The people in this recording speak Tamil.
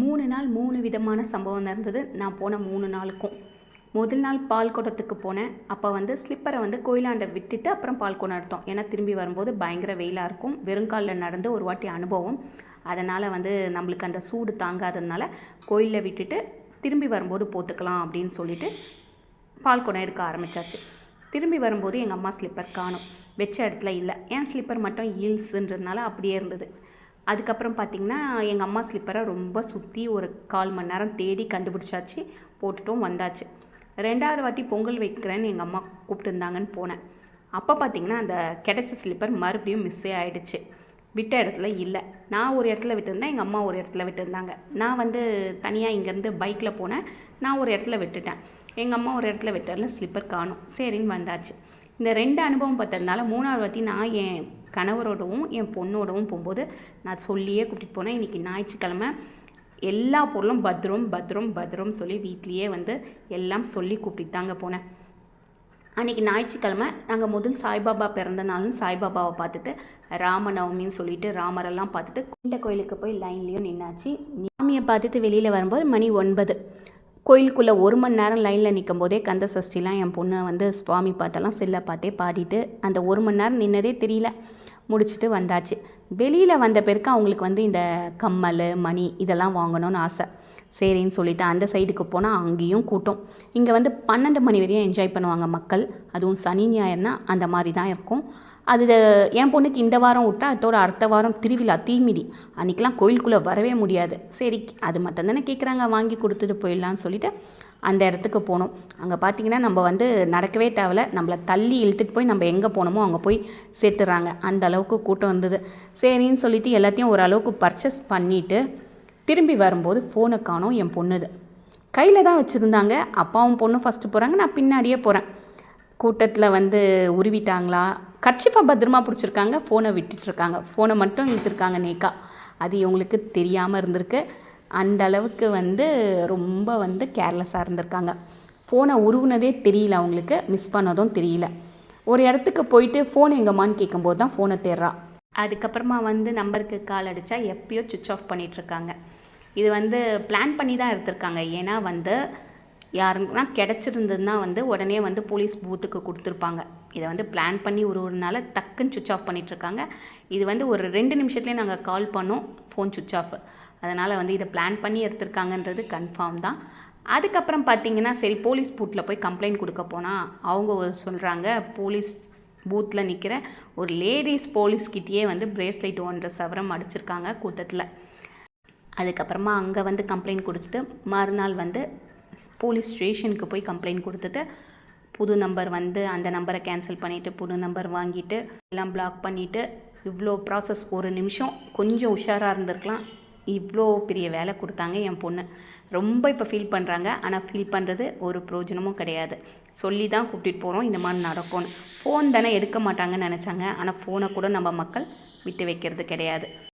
மூணு நாள் மூணு விதமான சம்பவம் நடந்தது. நான் போன மூணு நாளுக்கும். முதல் நாள் பால் குடத்துக்கு போனேன். அப்போ வந்து ஸ்லிப்பரை வந்து கோயிலாண்ட விட்டுட்டு அப்புறம் பால் குடம் எடுத்தோம் ஏன்னா திரும்பி வரும்போது பயங்கர வெயிலாக இருக்கும். வெறுங்காலில் நடந்து ஒரு வாட்டி அனுபவம். அதனால் வந்து நம்மளுக்கு அந்த சூடு தாங்காததுனால கோயிலில் விட்டுட்டு திரும்பி வரும்போது போத்துக்கலாம் அப்படின்னு சொல்லிட்டு பால் குடம் எடுக்க ஆரம்பிச்சாச்சு. திரும்பி வரும்போது எங்கள் அம்மா ஸ்லிப்பர் காணும். வச்ச இடத்துல இல்லை. ஏன் ஸ்லிப்பர் மட்டும் ஹீல்ஸுன்றதுனால அப்படியே இருந்தது. அதுக்கப்புறம் பார்த்திங்கன்னா எங்கள் அம்மா ஸ்லிப்பரை ரொம்ப சுற்றி ஒரு கால் மணி நேரம் தேடி கண்டுபிடிச்சாச்சு. போட்டுட்டும் வந்தாச்சு. ரெண்டாவது வாட்டி பொங்கல் வைக்கிறேன்னு எங்கள் அம்மா கூப்பிட்டுருந்தாங்கன்னு போனேன். அப்போ பார்த்திங்கன்னா அந்த கிடைச்ச ஸ்லிப்பர் மறுபடியும் மிஸ்ஸே ஆகிடுச்சு விட்ட இடத்துல இல்லை. நான் ஒரு இடத்துல விட்டுருந்தேன் எங்கள் அம்மா ஒரு இடத்துல விட்டுருந்தாங்க. நான் வந்து தனியாக இங்கேருந்து பைக்கில் போனேன். நான் ஒரு இடத்துல விட்டுட்டேன். எங்கள் அம்மா ஒரு இடத்துல விட்டாலும் ஸ்லிப்பர் காணும். சரின்னு வந்தாச்சு. இந்த ரெண்டு அனுபவம் பார்த்ததுனால மூணாவது வாட்டி நான் என் கணவரோடவும் என் பொண்ணோடவும் போகும்போது நான் சொல்லியே கூட்டிகிட்டு போனேன். இன்றைக்கி ஞாயிற்றுக்கிழமை எல்லா பொருளும் பத்ரம் பத்ரம் பத்ரம் சொல்லி வீட்லேயே வந்து எல்லாம் சொல்லி கூப்பிட்டு தாங்க போனேன். அன்றைக்கி ஞாயிற்றுக்கிழமை நாங்கள் முதல் சாய்பாபா பிறந்த சாய்பாபாவை பார்த்துட்டு ராமநவமின்னு சொல்லிட்டு ராமரெல்லாம் பார்த்துட்டு குண்ட கோயிலுக்கு போய் லைன்லேயும் நின்னாச்சு. சாமியை பார்த்துட்டு வெளியில் வரும்போது மணி ஒன்பது. கோயிலுக்குள்ளே ஒரு மணி நேரம் லைனில் நிற்கும் போதே கந்த சஷ்டிலாம் என் பொண்ணு வந்து சுவாமி பார்த்தெல்லாம் செல்லை பார்த்தே பாடிட்டு அந்த ஒரு மணி நேரம் நின்னதே தெரியல. முடிச்சுட்டு வந்தாச்சு. வெளியில் வந்த பிறகு அவங்களுக்கு வந்து இந்த கம்மல் மணி இதெல்லாம் வாங்கணும்னு ஆசை. சரின்னு சொல்லிட்டு அந்த சைடுக்கு போனால் அங்கேயும் கூட்டம். இங்கே வந்து பன்னெண்டு மணி வரையும் என்ஜாய் பண்ணுவாங்க மக்கள். அதுவும் சனி ஞாயிறுனா அந்த மாதிரி தான் இருக்கும். அது என் பொண்ணுக்கு இந்த வாரம் விட்டா அதோட அடுத்த வாரம் திருவிழா தீமிதி. அன்றைக்கெலாம் கோயிலுக்குள்ளே வரவே முடியாது. சரி அது மட்டும் தானே கேட்குறாங்க வாங்கி கொடுத்துட்டு போயிடலான்னு சொல்லிட்டு அந்த இடத்துக்கு போனோம். அங்கே பார்த்தீங்கன்னா நம்ம வந்து நடக்கவே தேவையில்ல. நம்மளை தள்ளி இழுத்துட்டு போய் நம்ம எங்கே போனோமோ அங்கே போய் சேர்த்துறாங்க. அந்த அளவுக்கு கூட்டம் வந்தது சரின்னு சொல்லிட்டு எல்லாத்தையும் ஓரளவுக்கு பர்ச்சேஸ் பண்ணிவிட்டு திரும்பி வரும்போது ஃபோனை காணோம் என் பொண்ணுது. கையில் தான் வச்சுருந்தாங்க. அப்பாவும் பொண்ணும் ஃபஸ்ட்டு போகிறாங்க நான் பின்னாடியே போகிறேன் கூட்டத்தில் வந்து உருவிட்டாங்களா? கர்ச்சிஃபாக பத்திரமா பிடிச்சிருக்காங்க. ஃபோனை விட்டுட்ருக்காங்க ஃபோனை மட்டும் இழுத்துருக்காங்க நேக்கா. அது இவங்களுக்கு தெரியாமல் இருந்திருக்கு. அந்த அளவுக்கு வந்து ரொம்ப வந்து கேர்லெஸ்ஸாக இருந்திருக்காங்க. ஃபோனை உருவுனதே தெரியல அவங்களுக்கு. மிஸ் பண்ணதும் தெரியல. ஒரு இடத்துக்கு போயிட்டு ஃபோன் எங்கம்மான்னு கேட்கும்போது தான் ஃபோனை தேடுறா. அதுக்கப்புறமா வந்து நம்பருக்கு கால் அடித்தா எப்பயோ சுவிட்ச் ஆஃப் பண்ணிகிட்ருக்காங்க இது வந்து பிளான் பண்ணி தான் எடுத்திருக்காங்க. ஏன்னா வந்து யாருன்னா கிடச்சிருந்ததுன்னா வந்து உடனே வந்து போலீஸ் பூத்துக்கு கொடுத்துருப்பாங்க. இதை வந்து பிளான் பண்ணி ஒரு ஒரு நாள் டக்குன்னு சுவிச் ஆஃப் பண்ணிகிட்ருக்காங்க இது வந்து ஒரு ரெண்டு நிமிஷத்துலேயே நாங்கள் கால் பண்ணோம் ஃபோன் சுவிச் ஆஃப் அதனால் வந்து இதை பிளான் பண்ணி எடுத்திருக்காங்கன்றது கன்ஃபார்ம் தான். அதுக்கப்புறம் பார்த்தீங்கன்னா சரி போலீஸ் பூத்தில் போய் கம்ப்ளைண்ட் கொடுக்க போனால் அவங்க சொல்கிறாங்க போலீஸ் பூத்தில் நிற்கிற ஒரு லேடிஸ் போலீஸ்கிட்டேயே வந்து பிரேஸ்லெட் ஒன்றரை சவரம் அடிச்சிருக்காங்க கூட்டத்தில் அதுக்கப்புறமா அங்கே வந்து கம்ப்ளைண்ட் கொடுத்துட்டு மறுநாள் வந்து போலீஸ் ஸ்டேஷனுக்கு போய் கம்ப்ளைண்ட் கொடுத்துட்டு புது நம்பர் வந்து அந்த நம்பரை கேன்சல் பண்ணிவிட்டு புது நம்பர் வாங்கிட்டு எல்லாம் பிளாக் பண்ணிவிட்டு இவ்வளோ ப்ராசஸ் ஒரு நிமிஷம். கொஞ்சம் உஷாராக இருந்திருக்கலாம். இவ்வளோ பெரிய வேலை கொடுத்தாங்க என் பொண்ணு. ரொம்ப இப்போ ஃபீல் பண்ணுறாங்க ஆனால் ஃபீல் பண்ணுறது ஒரு பிரயோஜனமும் கிடையாது. சொல்லி தான் கூப்பிட்டுட்டு போகிறோம் இந்த மாதிரி நடக்கும்னு. ஃபோன் தானே எடுக்க மாட்டாங்கன்னு நினச்சாங்க. ஆனால் ஃபோனை கூட நம்ம மக்கள் விட்டு வைக்கிறது கிடையாது.